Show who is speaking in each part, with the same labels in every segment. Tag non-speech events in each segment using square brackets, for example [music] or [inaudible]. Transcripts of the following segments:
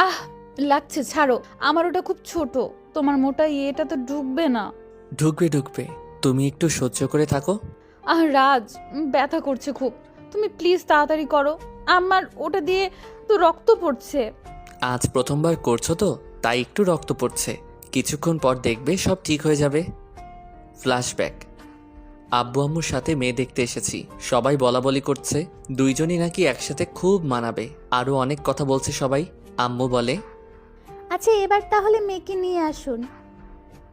Speaker 1: আহ লাগছে ছাড়ো। আমার ওটা খুব ছোট। তোমার মোটা ইয়েটা তো ঢুকবে না।
Speaker 2: ঢুকবে ঢুকবে। তুমি একটু সহ্য করে থাকো।
Speaker 1: আহ রাজ ব্যথা করছে খুব। তুমি প্লিজ তাড়াতাড়ি করো। আমার ওটা দিয়ে তো রক্ত পড়ছে।
Speaker 2: আজ প্রথমবার করছ তো তাই একটু রক্ত পড়ছে। কিছুক্ষণ পর দেখবে সব ঠিক হয়ে যাবে। ফ্ল্যাশব্যাক আব্বু আম্মুর সাথে মেয়ে দেখতে এসেছি। সবাই বলা বলি করছে। দুইজনই নাকি একসাথে খুব মানাবে। আরও অনেক কথা বলছে সবাই। আম্মু বলে
Speaker 3: আচ্ছা এবার তাহলে মেয়েকে নিয়ে আসুন।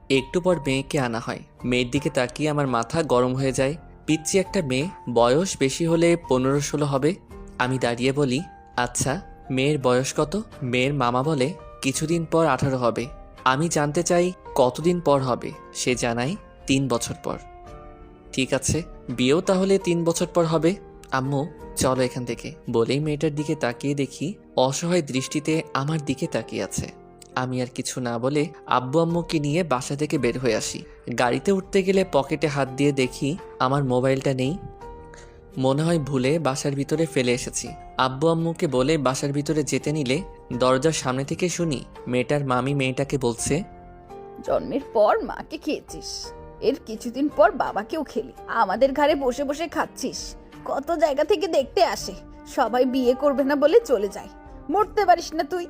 Speaker 2: একটু পর মেয়েকে আনা হয়। মেয়ের দিকে তাকিয়ে আমার মাথা গরম হয়ে যায়। পিচ্ছি একটা মেয়ে বয়স বেশি হলে পনেরো ষোলো হবে। আমি দাঁড়িয়ে বলি আচ্ছা মেয়ের বয়স কত? মেয়ের মামা বলে কিছুদিন পর আঠারো হবে। আমি জানতে চাই কতদিন পর হবে? সে জানাই তিন বছর পর। ঠিক আছে বিয়েও তাহলে তিন বছর পর হবে। আম্মু, চলো এখান থেকে। বলেই মেয়েটার দিকে তাকিয়ে দেখি, অসহায় দৃষ্টিতে আমার দিকে তাকিয়ে আছে। আমি আর কিছু না বলে আব্বু আম্মুকে নিয়ে বাসা থেকে বের হয়ে আসি। গাড়িতে উঠতে গেলে পকেটে হাত দিয়ে দেখি আমার মোবাইলটা নেই। মনে হয় ভুলে বাসার ভিতরে ফেলে এসেছি। আব্বু আম্মুকে বলে বাসার ভিতরে যেতে নিলে দরজার সামনে থেকে শুনি মেয়েটার মামি মেয়েটাকে বলছে,
Speaker 1: জন্মের পর মাকে খেয়েছিস। এর কিছুদিন পর বাবাকেও খেলি। আমাদের ঘরে বসে বসে খাচ্ছিস। কত জায়গা থেকে দেখতে আসে। সবাই বিয়ে করবে না বলে চলে যায়। মরতে পারিস না তুই।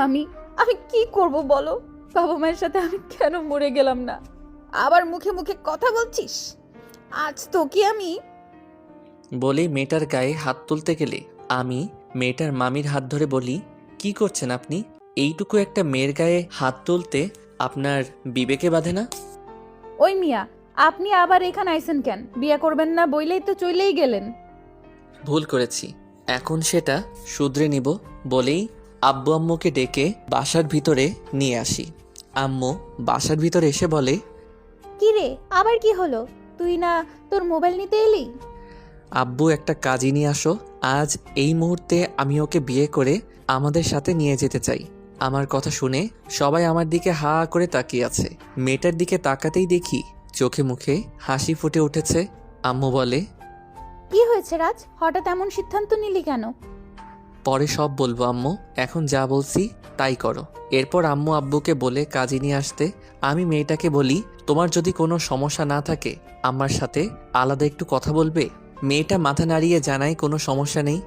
Speaker 1: আমি আমি কি করব বলো? বাবা মায়ের সাথে আমি কেন মরে গেলাম না? আবার মুখে মুখে কথা বলছিস? আজ তো কি আমি
Speaker 2: বলে মেয়েটার গায়ে হাত তুলতে গেলে আমি মেয়েটার মামির হাত ধরে বলি কি করছেন আপনি? এইটুকু একটা মেয়ের গায়ে হাত তুলতে আপনার বিবেকে বাঁধে না?
Speaker 1: ওই মিয়া আপনি আবার এখানে আইসেন কেন? বিয়ে করবেন না বইলেই তো চলেই গেলেন।
Speaker 2: ভুল করেছি। এখন সেটা শুধরে নিব বলেই আব্বু আম্মুকে ডেকে বাসার ভিতরে নিয়ে আসি। আম্মু বাসার ভিতরে এসে বলে
Speaker 3: কি রে? আবার কি হলো? তুই না তোর মোবাইল নিতে এলি?
Speaker 2: আব্বু একটা কাজই নিয়ে আসো। আজ এই মুহূর্তে আমি ওকে বিয়ে করে আমাদের সাথে নিয়ে যেতে চাই। আমার কথা শুনে সবাই আমার দিকে হা করে তাকিয়ে আছে। মেয়েটার দিকে তাকাতেই দেখি চোখে মুখে হাসি ফুটে উঠেছে। আম্মু বলে
Speaker 3: কি হয়েছে রাজ? হঠাৎ এমন সিদ্ধান্ত নিলি কেন?
Speaker 2: পরে সব বলব আম্মু। এখন যা বলছি তাই করো। এরপর আম্মু আব্বুকে বলে কাজে নিয়ে আসতে আমি মেয়েটাকে বলি তোমার যদি কোনো সমস্যা না থাকে আমার সাথে আলাদা একটু কথা বলবে? মেয়েটা মাথা নাড়িয়ে জানায় কোনো সমস্যা নেই।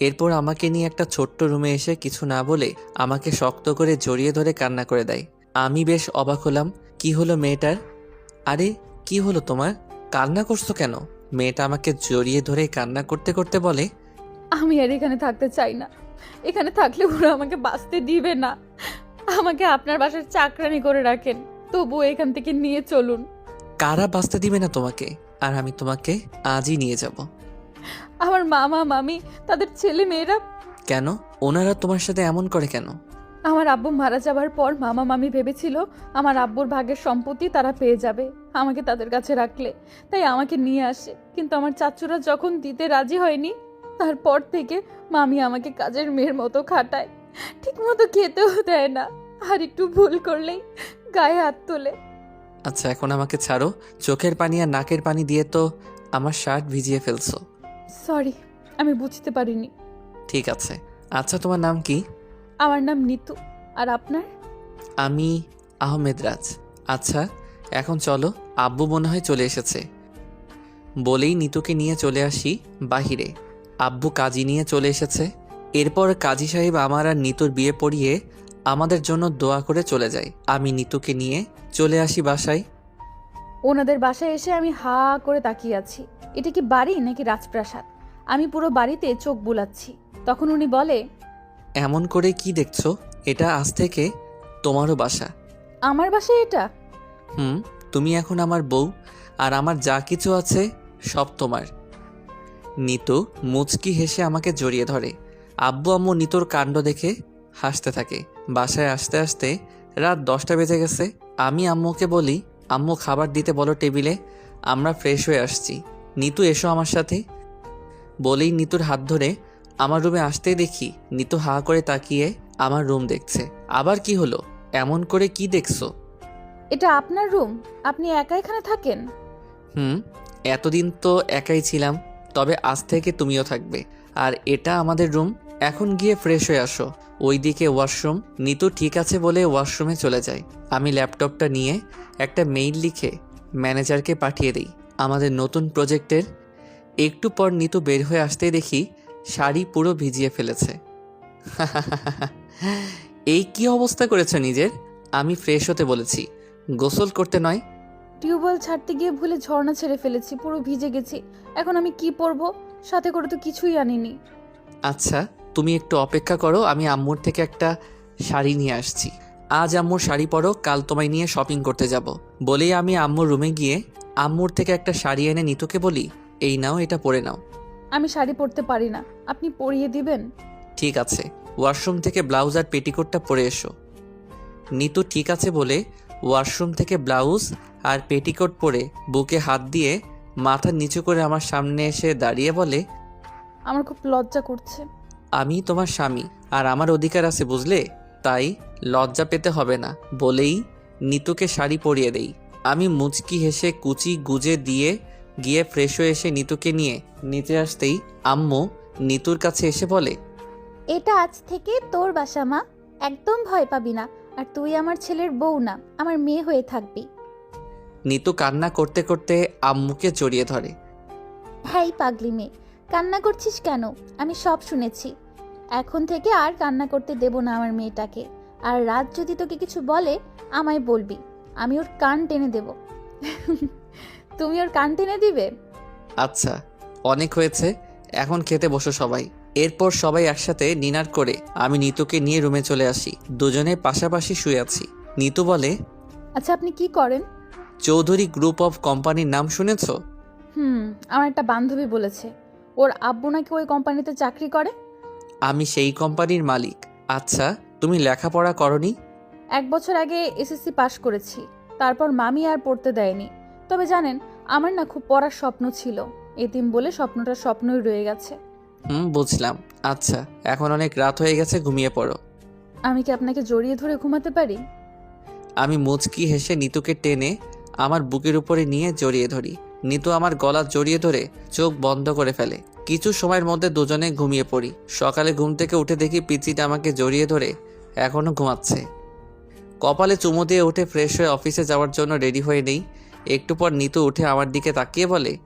Speaker 2: এরপর আমাকে নিয়ে একটা ছোট্ট রুমে এসে কিছু না বলে আমাকে শক্ত করে জড়িয়ে ধরে কান্না করে দেয়। আমি বেশ অবাক হলাম কি হলো মেয়েটার? আরে কি হলো তোমার? কান্না করছ কেন? মেয়েটা আমাকে জড়িয়ে ধরে কান্না করতে করতে বলে
Speaker 1: আমি আর এখানে থাকতে চাই না। এখানে থাকলে ওরা আমাকে বাঁচতে দিবে না। আমাকে আপনার বাসার চাকরানি করে রাখেন। তবুও এখান থেকে নিয়ে চলুন।
Speaker 2: কারা বাঁচতে দিবে না তোমাকে? আর আমি তোমাকে আজই নিয়ে যাব।
Speaker 1: আমার মামা মামি তাদের ছেলে মেয়েরা
Speaker 2: কেন? ওনারা তোমার সাথে এমন করে কেন?
Speaker 1: আমার আব্বু মারা যাবার পর মামা মামি ভেবেছিল আমার আব্বুর ভাগের সম্পত্তি তারা পেয়ে যাবে আমাকে তাদের কাছে রাখলে তাই আমাকে নিয়ে আসে। কিন্তু আমার চাচুরা যখন দিতে রাজি হয়নি তারপর থেকে মামি আমাকে কাজের মেয়ের মতো খাটায়। ঠিক মতো খেতেও দেয় না আর একটু ভুল করলেই গায়ে হাত তোলে।
Speaker 2: আচ্ছা এখন আমাকে ছাড়ো। চোখের পানি আর নাকের পানি দিয়ে তো আমার শার্ট ভিজিয়ে ফেলছো।
Speaker 1: সরি আমি বুঝতে পারিনি।
Speaker 2: ঠিক আছে। আচ্ছা তোমার নাম কি?
Speaker 1: আমার নাম নিতু। আর আপনার?
Speaker 2: আমি আহমেদ রাজ। আচ্ছা এখন চলো আব্বু মনে হয় চলে এসেছে। বলেই নিতুকে নিয়ে চলে আসি বাহিরে। আব্বু কাজী নিয়ে চলে এসেছে। এরপর কাজী সাহেব আমার আর নিতুর বিয়ে পড়িয়ে আমাদের জন্য দোয়া করে চলে যায়। আমি নিতুকে নিয়ে চলে আসি বাসায়।
Speaker 1: ওনাদের বাসায় এসে আমি হা করে তাকিয়ে আছি। এটা কি বাড়ি নাকি রাজপ্রাসাদ? আমি পুরো বাড়িতে চোখ বুলাচ্ছি। তখন উনি বলে
Speaker 2: এমন করে কি দেখছ? এটা আজ থেকে তোমারও বাসা।
Speaker 1: আমার বাসায় এটা?
Speaker 2: হুম তুমি এখন আমার বউ আর আমার যা কিছু আছে সব তোমার। নিতু মুচকি হেসে আমাকে জড়িয়ে ধরে। আব্বু আম্মু নিতুর কাণ্ড দেখে হাসতে থাকে। বাসায় আসতে আসতে রাত দশটা বেজে গেছে। আমি আম্মুকে বলি আম্মু খাবার দিতে বলো টেবিলে আমরা ফ্রেশ হয়ে আসছি। নিতু এসো আমার সাথে। বলেই নিতুর হাত ধরে আমার রুমে আসতেই দেখি নিতু হা করে তাকিয়ে আমার রুম দেখছে। আবার কি হলো? এমন করে কি দেখছ?
Speaker 1: এটা আপনার রুম? আপনি একা এখানে থাকেন?
Speaker 2: হুম এতদিন তো একাই ছিলাম তবে আজ থেকে তুমিও থাকবে। আর এটা আমাদের রুম? এখন গিয়ে ফ্রেশ হয়ে আসো। ওইদিকে ওয়াশরুম। নিতু ঠিক আছে বলে ওয়াশরুমে চলে যায়। আমি ল্যাপটপটা নিয়ে একটা মেইল লিখে ম্যানেজারকে পাঠিয়ে দিই। আমাদের নতুন প্রজেক্টের। একটু পর নিতু বের হয়ে আসতেই দেখি শাড়ি পুরো ভিজিয়ে ফেলেছে। [laughs] এই কি অবস্থা করেছ নিজের? আমি ফ্রেশ হতে বলেছি। গোসল করতে নয়।
Speaker 1: টিউবওয়েল ছাড়তে গিয়ে ভুলে ঝর্ণা ছেড়ে ফেলেছি পুরো ভিজে গেছি। এখন আমি কি পরবো? সাথে করে তো কিছুই আনিনি।
Speaker 2: আচ্ছা তুমি একটু অপেক্ষা করো আমি আম্মুর থেকে একটা শাড়ি নিয়ে আসছি। আজ আম্মুর শাড়ি পরো কাল তোমায় নিয়ে শপিং করতে যাব। বলেই আমি আম্মুর রুমে গিয়ে আম্মুর থেকে একটা শাড়ি এনে নিতুকে বলি এই নাও এটা পরে নাও।
Speaker 1: আমি শাড়ি পরতে পারি না। আপনি পরিয়ে দিবেন?
Speaker 2: ঠিক আছে। ওয়াশরুম থেকে ব্লাউজ আর পেটিকোটটা পরে এসো। নিতু ঠিক আছে বলে ওয়াশরুম থেকে ব্লাউজ আর পেটিকোট পরে বুকে হাত দিয়ে মাথা নিচু করে আমার সামনে এসে দাঁড়িয়ে বলে
Speaker 1: আমার খুব লজ্জা করছে।
Speaker 2: আমি তোমার স্বামী আর আমার অধিকার আছে বুঝলে? তাই লজ্জা পেতে হবে না। বলেই নিতুকে শাড়ি পরিয়ে দেই। আমি মুচকি হেসে কুচি গুজে দিয়ে গিয়ে ফ্রেশ হয়ে এসে নিতুকে নিয়ে নিচে আসতেই আম্মু নিতুর কাছে এসে বলে
Speaker 3: এটা আজ থেকে তোর বাসা মা। একদম ভয় পাবি না। আর তুই আমার ছেলের বউ না আমার মেয়ে হয়ে থাকবি।
Speaker 2: নিতু কান্না করতে করতে আম্মুকে জড়িয়ে ধরে
Speaker 3: হ্যাঁ পাগলি মেয়ে কান্না করছিস কেন? আমি সব শুনেছি। এখন থেকে আর কান্না করতে দেব না আমার মেয়েটাকে। আর রাত যদি তোকে কিছু বলে আমায় বলবি। আমি ওর কান টেনে দেব। [laughs]
Speaker 1: তুমি ওর কান টেনে দিবে?
Speaker 2: আচ্ছা অনেক হয়েছে এখন খেতে বসো সবাই। এরপর সবাই একসাথে ডিনার করে আমি নিতুকে নিয়ে রুমে চলে আসি। দুজনে পাশাপাশি শুয়ে আছি। নিতু বলে
Speaker 1: আচ্ছা আপনি কি করেন?
Speaker 2: চৌধুরী গ্রুপ অফ কোম্পানির নাম শুনেছ?
Speaker 1: হুম আমার একটা বান্ধবী বলেছে। ওর আব্বু নাকি ওই কোম্পানিতে চাকরি করে?
Speaker 2: আমি সেই কোম্পানির মালিক। আচ্ছা তুমি লেখাপড়া করনি?
Speaker 1: এক বছর আগে এসএসসি পাশ করেছি। তারপর মামি আর পড়তে দেয়নি। তবে জানেন আমার না খুব পড়ার স্বপ্ন ছিল। এতিম বলে স্বপ্নটা স্বপ্নই রয়ে গেছে।
Speaker 2: হুম বুঝলাম। আচ্ছা এখন অনেক রাত হয়ে গেছে ঘুমিয়ে পড়ো।
Speaker 1: আমি কি আপনাকে জড়িয়ে ধরে ঘুমাতে পারি?
Speaker 2: আমি মুচকি হেসে নিতুকে টেনে আমার বুকের উপরে নিয়ে জড়িয়ে ধরি। নিতু আমার গলা জড়িয়ে ধরে চোখ বন্ধ করে ফেলে। কিছু সময়ের মধ্যে দুজনে ঘুমিয়ে পড়ি। সকালে ঘুম থেকে উঠে দেখি পিচিটা আমাকে জড়িয়ে ধরে এখনও ঘুমাচ্ছে। কপালে চুমু দিয়ে উঠে ফ্রেশ হয়ে অফিসে যাওয়ার জন্য রেডি হয়ে নেই। একটু পর নিতু উঠে আমার দিকে তাকিয়ে বলে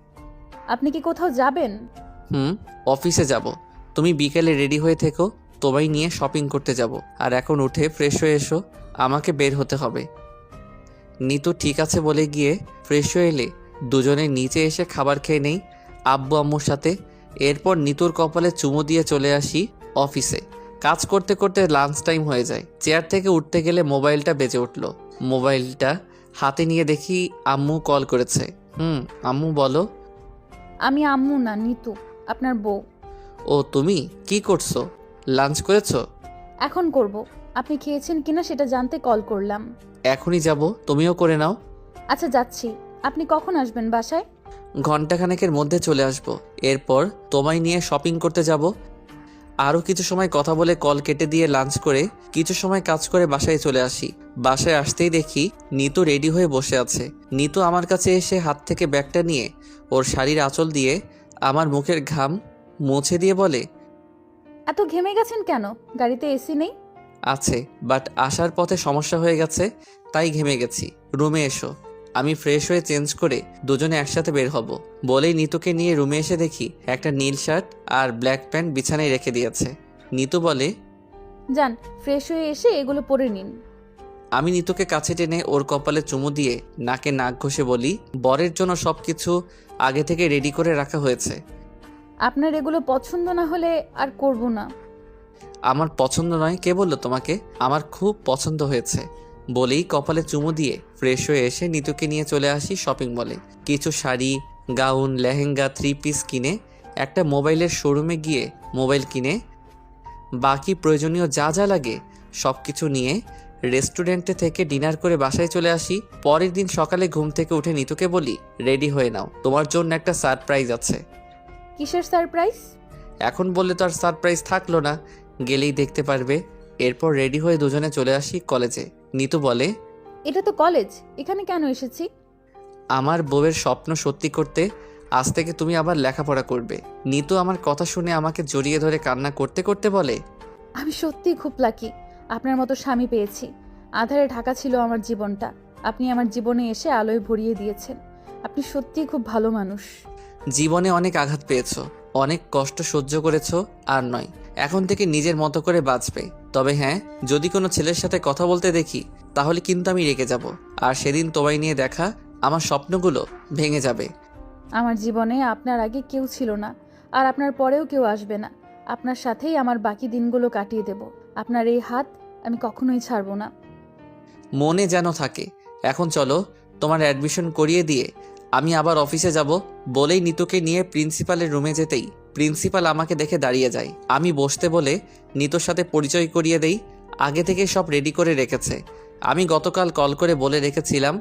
Speaker 1: আপনি কি কোথাও যাবেন?
Speaker 2: হুম অফিসে যাব। তুমি বিকেলে রেডি হয়ে থেকো তোমায় নিয়ে শপিং করতে যাব। আর এখন উঠে ফ্রেশ হয়ে এসো আমাকে বের হতে হবে। নিতু ঠিক আছে বলে গিয়ে ফ্রেশ হয়ে এলে দুজনে নিচে এসে খাবার খেয়ে নেই আব্বু আম্মুর সাথে। এরপর নিতুর কপালে চুমু দিয়ে চলে আসি অফিসে। কাজ করতে করতে লাঞ্চ টাইম হয়ে যায়। চেয়ার থেকে উঠতে গেলে মোবাইলটা বেজে উঠল। মোবাইলটা হাতে নিয়ে দেখি আম্মু কল করেছে। হুম আম্মু বলো।
Speaker 1: আমি আম্মু না নিতু আপনার বউ।
Speaker 2: ও তুমি? কি করছ? লাঞ্চ করেছ?
Speaker 1: এখন করব। আপনি খেয়েছেন কিনা সেটা জানতে কল করলাম।
Speaker 2: এখনই যাব তুমিও করে নাও।
Speaker 1: আচ্ছা যাচ্ছি। আপনি কখন আসবেন বাসায়?
Speaker 2: ঘন্টাখানেকের মধ্যে চলে আসব। এরপর তোমায় নিয়ে শপিং করতে যাব। আরও কিছু সময় কথা বলে কল কেটে দিয়ে লাঞ্চ করে কিছু সময় কাজ করে বাসায় চলে আসি। বাসায় আসতেই দেখি নিতু রেডি হয়ে বসে আছে। নিতু আমার কাছে এসে হাত থেকে ব্যাগটা নিয়ে ওর শাড়ির আঁচল দিয়ে আমার মুখের ঘাম মুছে দিয়ে বলে
Speaker 1: এত ঘেমে গেছেন কেন? গাড়িতে এসি নেই?
Speaker 2: আছে বাট আসার পথে সমস্যা হয়ে গেছে তাই ঘেমে গেছি। রুমে এসো। আমি ফ্রেশ হয়ে চেঞ্জ করে দুজনে একসাথে বের হব। বলেই নিতুকে নিয়ে রুমে এসে দেখি একটা নীল শার্ট আর ব্ল্যাক প্যান্ট বিছানায় রেখে দিয়েছে। নিতু বলে
Speaker 1: যান ফ্রেশ হয়ে এসে এগুলো পরে নিন।
Speaker 2: আমি নিতুকে কাছে টেনে ওর কপালে চুমু দিয়ে নাকে নাক ঘষে বলি বরের জন্য সব কিছু আগে থেকে রেডি করে রাখা হয়েছে।
Speaker 1: আপনার এগুলো পছন্দ না হলে আর করব না।
Speaker 2: আমার পছন্দ নয় কে বলল তোমাকে? আমার খুব পছন্দ হয়েছে। বলেই কপালে চুমু দিয়ে ফ্রেশ হয়ে এসে নিতুকে নিয়ে চলে আসি শপিং মলে কিছু sari gown lehenga three piece কিনে একটা মোবাইলের শোরুমে গিয়ে মোবাইল কিনে। বাকি প্রয়োজনীয় যা যা লাগে সব কিছু নিয়ে রেস্টুরেন্টে থেকে ডিনার করে বাসায় চলে আসি। পরের দিন সকালে ঘুম থেকে উঠে নিতুকে বলি রেডি হয়ে নাও তোমার জন্য একটা সারপ্রাইজ আছে।
Speaker 1: কিসের সারপ্রাইজ
Speaker 2: এখন বললে তো আর সারপ্রাইজ থাকল না। গেলেই দেখতে পারবে। এরপর রেডি হয়ে দুজনে চলে আসি কলেজে নিতু বলে
Speaker 1: এটা তো কলেজ এখানে কেন এসেছি?
Speaker 2: আমার বউয়ের স্বপ্ন সত্যি করতে আজ থেকে তুমি আবার লেখাপড়া করবে। নিতু আমার কথা শুনে আমাকে জড়িয়ে ধরে কান্না করতে করতে বলে
Speaker 1: আমি সত্যিই খুব লাকি আপনার মতো স্বামী পেয়েছি। আধারে ঢাকা ছিল আমার জীবনটা আপনি আমার জীবনে এসে আলোয় ভরিয়ে দিয়েছেন। আপনি সত্যিই খুব ভালো মানুষ।
Speaker 2: জীবনে অনেক আঘাত পেয়েছ অনেক কষ্ট সহ্য করেছ আর নয় এখন থেকে নিজের মতো করে বাঁচবে। তবে হ্যাঁ যদি কোনো ছেলের সাথে কথা বলতে দেখি তাহলে কিন্তু আমি রেগে যাব। আর সেদিন তোমায় নিয়ে দেখা আমার স্বপ্নগুলো ভেঙে যাবে।
Speaker 1: আমার জীবনে আপনার আগে কেউ ছিল না আর আপনার পরেও কেউ আসবে না। আপনার সাথেই আমার বাকি দিনগুলো কাটিয়ে দেব। আপনার এই হাত আমি কখনোই ছাড়বো না।
Speaker 2: মনে যেন থাকে এখন চলো তোমার অ্যাডমিশন করিয়ে দিয়ে আমি আবার অফিসে যাব বলেই নিতুকে নিয়ে প্রিন্সিপালের রুমে যেতেই প্রিন্সিপাল আমাকে দেখে দাঁড়িয়ে যায়। আমি বসতে বলে নিতুর সাথে পরিচয় করিয়ে দেই, আগে থেকে সব রেডি করে রেখেছে। আমি গতকাল কল করে বলে রেখেছিলাম।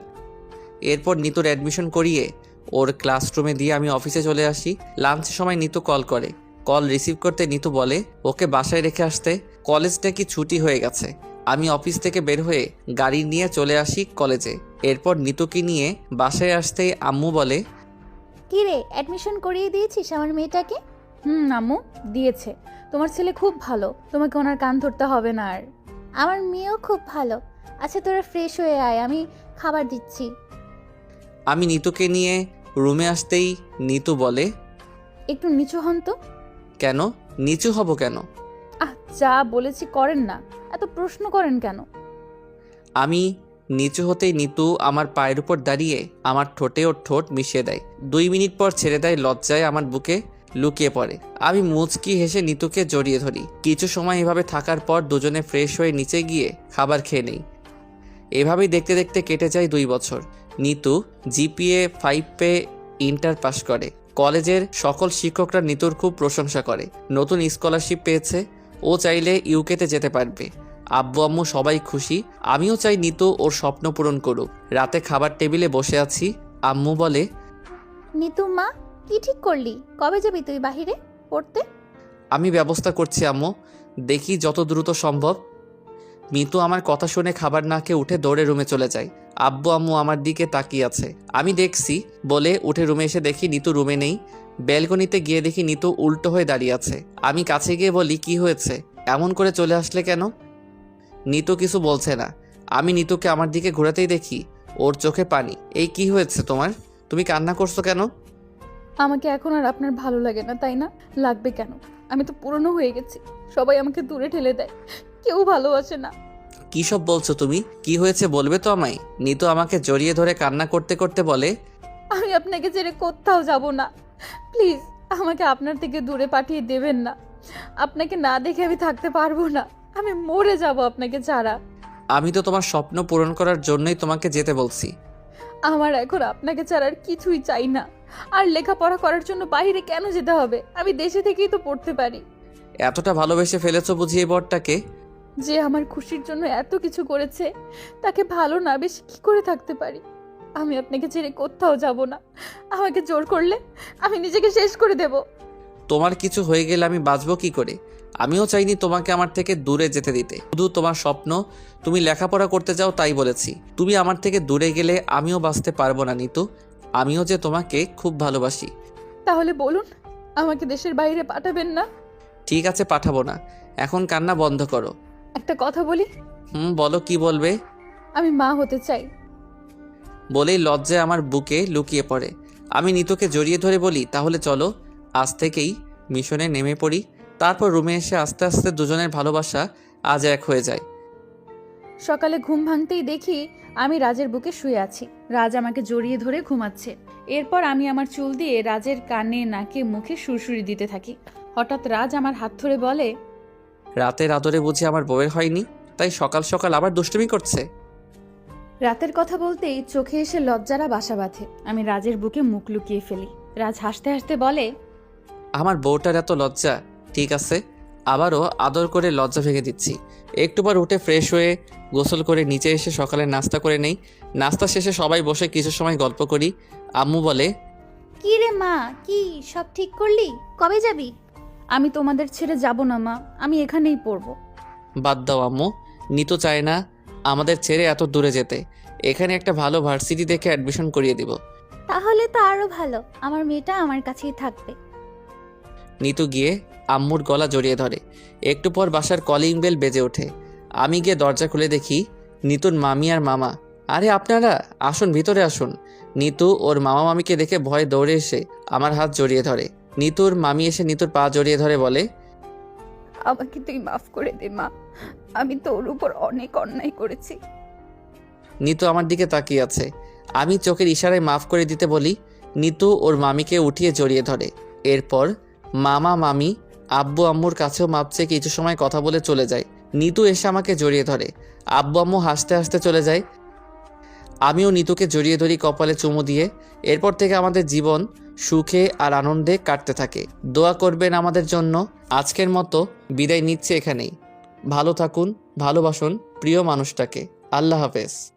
Speaker 2: এরপর নিতুর অ্যাডমিশন করিয়ে ওর ক্লাসরুমে দিয়ে আমি অফিসে চলে আসি। লাঞ্চ সময় নিতু কল করে। কল রিসিভ করতে নিতু বলে, ওকে বাসায় রেখে আসতে। কলেজটা কি ছুটি হয়ে গেছে? আমি অফিস থেকে বের হয়ে গাড়ি নিয়ে চলে আসি কলেজে এরপর নিতুকে নিয়ে বাসায় আসতেই আম্মু বলে
Speaker 1: কি রে অ্যাডমিশন করিয়ে দিয়েছিস আমার মেয়েটাকে? হুম আম্মু দিয়েছে। তোমার ছেলে খুব ভালো তোমাকে ওনার কান ধরতে হবে না আর। আমার মেয়েও খুব ভালো। আচ্ছা তোরা ফ্রেশ হয়ে আয় আমি খাবার দিচ্ছি।
Speaker 2: আমি নিতুকে নিয়ে রুমে আসতেই নিতু বলে
Speaker 1: একটু নিচু হন তো।
Speaker 2: কেন? নিচু হব কেন?
Speaker 1: আহ যা বলেছি করেন না। এত প্রশ্ন করেন কেন?
Speaker 2: আমি নিচু হতেই নিতু আমার পায়ের উপর দাঁড়িয়ে আমার ঠোঁটে ওর ঠোঁট মিশিয়ে দেয়। দুই মিনিট পর ছেড়ে দেয় লজ্জায় আমার বুকে। লুকিয়ে পড়ে। আমি মুচকি হেসে নিতুকে জড়িয়ে ধরি। কিছু সময় এভাবে থাকার পর দুজনে ফ্রেশ হয়ে নিচে গিয়ে খাবার খেয়ে নেই। এভাবেই দেখতে দেখতে কেটে যায় দুই বছর। নিতু জিপিএ ফাইভ পে ইন্টার পাস করে। কলেজের সকল শিক্ষকরা নিতুর খুব প্রশংসা করে। নতুন স্কলারশিপ পেয়েছে। ও চাইলে ইউকেতে যেতে পারবে। আব্বু আম্মু সবাই খুশি। আমিও চাই নিতু ওর স্বপ্ন পূরণ করুক। রাতে খাবার টেবিলে বসে আছি। আম্মু বলে,
Speaker 1: নিতু মা কি ঠিক করলি? কবে যাবি তুই বাহিরে পড়তে?
Speaker 2: আমি ব্যবস্থা করছি, আম্মু। দেখি যত দ্রুত সম্ভব। মিতু আমার কথা শুনে খাবার না খেয়ে উঠে দৌড়ে রুমে চলে যায়। আব্বু, আম্মু আমার দিকে তাকিয়ে আছে। আমি দেখছি, বলে উঠে রুমে এসে দেখি নিতু রুমে নেই। ব্যালকনিতে গিয়ে দেখি নিতু উল্টো হয়ে দাঁড়িয়ে আছে। আমি কাছে গিয়ে বলি, কি হয়েছে? এমন করে চলে আসলে কেন? নিতু কিছু বলছে না। আমি নিতুকে আমার দিকে ঘোরাতেই দেখি। ওর চোখে পানি। এই কি হয়েছে তোমার? তুমি কান্না করছ কেন?
Speaker 1: আমাকে এখন আর আপনার ভালো লাগে না তাই না? লাগবে কেন? আমি তো পুরনো হয়ে গেছি। সবাই আমাকে দূরে ঠেলে দেয়। কেউ ভালোবাসে না।
Speaker 2: কি সব বলছো তুমি? কি হয়েছে বলবে তো আমায়? নিতু আমাকে জড়িয়ে ধরে কান্না করতে করতে বলে
Speaker 1: আমি আপনাকে ছেড়ে কোথাও যাব না। প্লিজ আমাকে আপনার থেকে দূরে পাঠিয়ে দেবেন না। আপনাকে না দেখে আমি থাকতে পারব না। আমি মরে যাব আপনাকে ছাড়া।
Speaker 2: আমি তো তোমার স্বপ্ন পূরণ করার জন্যই তোমাকে যেতে বলছি।
Speaker 1: আমার এখন আপনাকে ছাড়ার আর কিছুই চাই না। আর লেখাপড়া করার জন্য বাইরে কেন যেতে হবে? আমি দেশে থেকেই তো পড়তে পারি।
Speaker 2: এতটা ভালোবেসে ফেলেছো বুঝি এই বরটাকে?
Speaker 1: যে আমার খুশির জন্য এত কিছু করেছে তাকে ভালো না বেশি কি করে থাকতে পারি? আমি আপনাকে ছেড়ে কোথাও যাব না। আমাকে জোর করলে আমি নিজেকে শেষ করে দেব।
Speaker 2: তোমার কিছু হয়ে গেলে আমি বাঁচবো কি করে? আমিও চাইনি তোমাকে আমার থেকে দূরে যেতে দিতে। শুধু তোমার স্বপ্ন তুমি লেখাপড়া করতে যাও তাই বলেছি। তুমি আমার থেকে দূরে গেলে আমিও বাঁচতে পারব না নিতু। আমিও যে তোমাকে খুব ভালোবাসি।
Speaker 1: তাহলে বলুন আমাকে দেশের বাইরে পাঠাবেন না?
Speaker 2: ঠিক আছে পাঠাবো না। এখন কান্না বন্ধ করো।
Speaker 1: একটা কথা বলি?
Speaker 2: হুম বলো কি বলবে?
Speaker 1: আমি মা হতে চাই।
Speaker 2: বলেই লজ্জায় আমার বুকে লুকিয়ে পড়ে। আমি নিতুকে জড়িয়ে ধরে বলি তাহলে চলো। আজ থেকেই মিশনে নেমে পড়ি তারপর রুমে এসে আস্তে আস্তে দুজনের ভালোবাসা আজ এক হয়ে যায়।
Speaker 1: সকালে ঘুম ভাঙতেই দেখি আমি রাজের বুকে শুয়ে আছি। রাজ আমাকে জড়িয়ে ধরে ঘুমাচ্ছে। এরপর আমি আমার চুল দিয়ে রাজের কানে নাকে মুখে সুরসুরি দিতে থাকি। হঠাৎ রাজ আমার হাত ধরে বলে
Speaker 2: রাতের আদরে বুঝি আমার বউয়ের হয়নি তাই সকাল সকাল আবার দুষ্টুমি করছে।
Speaker 1: রাতের কথা বলতেই চোখে এসে লজ্জারা বাসা বাঁধে। আমি রাজের বুকে মুখ লুকিয়ে ফেলি। রাজ হাসতে হাসতে বলে
Speaker 2: আমার বউটার এত লজ্জা ঠিক আছে? আবারও আদর করে লজ্জা ভেঙে দিচ্ছি। একটুবার উঠে ফ্রেশ হয়ে গোসল করে নিচে এসে সকালে নাস্তা করে নেই। নাস্তা শেষে সবাই বসে কিছু সময় গল্প করি। আম্মু বলে
Speaker 1: কি রে মা কি সব ঠিক করলি? কবে যাবি? আমি তোমাদের ছেড়ে যাব না মা আমি এখানেই পড়ব।
Speaker 2: বাদ দাও আম্মু নিতু চায় না আমাদের ছেড়ে এত দূরে যেতে। এখানে একটা ভালো ভার্সিটি দেখে অ্যাডমিশন করিয়ে দিব।
Speaker 3: তাহলে তো আরও ভালো আমার মেয়েটা আমার কাছেই থাকবে।
Speaker 2: নিতু গিয়ে আম্মুর গলা জড়িয়ে ধরে। একটু পর বাসার কলিং বেল বেজে ওঠে। আমি গিয়ে দরজা খুলে দেখি নিতুর মামি আর মামা। আরে আপনারা আসুন ভিতরে আসুন। নিতু ওর মামা মামিকে দেখে ভয়ে দৌড়ে এসে আমার হাত জড়িয়ে ধরে। নিতুর মামি এসে নিতুর পা জড়িয়ে ধরে বলে
Speaker 1: আমাকে তুই মাফ করে দে মা। আমি তোর উপর অনেক অন্যায় করেছি।
Speaker 2: নিতু আমার দিকে তাকিয়ে আছে। আমি চোখের ইশারায় মাফ করে দিতে বলি নিতু ওর মামিকে উঠিয়ে জড়িয়ে ধরে। এরপর মামা, মামি, আব্বু, আম্মুর কাছেও মাপছে কিছু সময় কথা বলে চলে যায়। নিতু এসে আমাকে জড়িয়ে ধরে। আব্বু, আম্মু হাসতে হাসতে চলে যায়। আমিও নিতুকে জড়িয়ে ধরি কপালে চুমু দিয়ে। এরপর থেকে আমাদের জীবন সুখে আর আনন্দে কাটতে থাকে। দোয়া করবেন আমাদের জন্য। আজকের মতো বিদায় নিচ্ছে এখানেই। ভালো থাকুন, ভালোবাসুন প্রিয় মানুষটাকে। আল্লাহ হাফেজ।